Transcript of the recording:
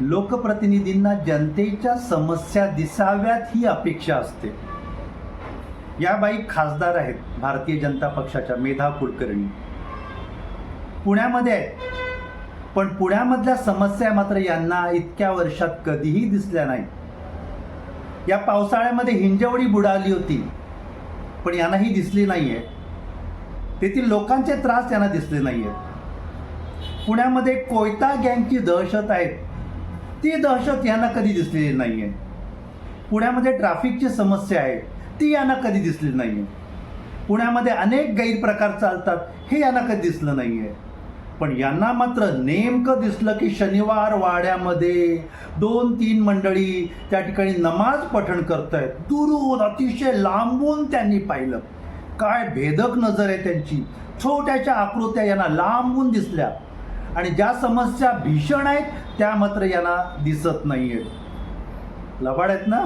लोकप्रतिनिधींना जनतेच्या समस्या दिसाव्यात ही अपेक्षा असते. या बाई खासदार आहेत भारतीय जनता पक्षाच्या मेधा कुलकर्णी. पुण्यामध्ये आहेत. पण पुण्यामधल्या समस्या मात्र यांना इतक्या वर्षात कधीही दिसल्या नाही या पावसाळ्यामध्ये हिंजवडी बुडाली होती पण यांना ही दिसली आहे तेथील लोकांचे त्रास यांना दिसले नाही आहेत पुण्यामध्ये कोयता गँगची दहशत आहे ती दहशत यांना कधी दिसलेली नाही आहे पुण्यामध्ये ट्रॅफिकची समस्या आहे ती यांना कधी दिसली नाही आहे पुण्यामध्ये अनेक गैरप्रकार चालतात हे यांना कधी दिसलं नाही आहे पण यांना मात्र नेमकं दिसलं की शनिवार वाड्यामध्ये दोन तीन मंडळी त्या ठिकाणी नमाज पठण करतायत. दुरून अतिशय लांबून त्यांनी पाहिलं. काय भेदक नजर आहे त्यांची. छोट्याच्या आकृत्या यांना लांबून दिसल्या. आणि ज्या समस्या भीषण आहेत त्या मात्र यांना दिसत नाही आहेत लबाड आहेत ना?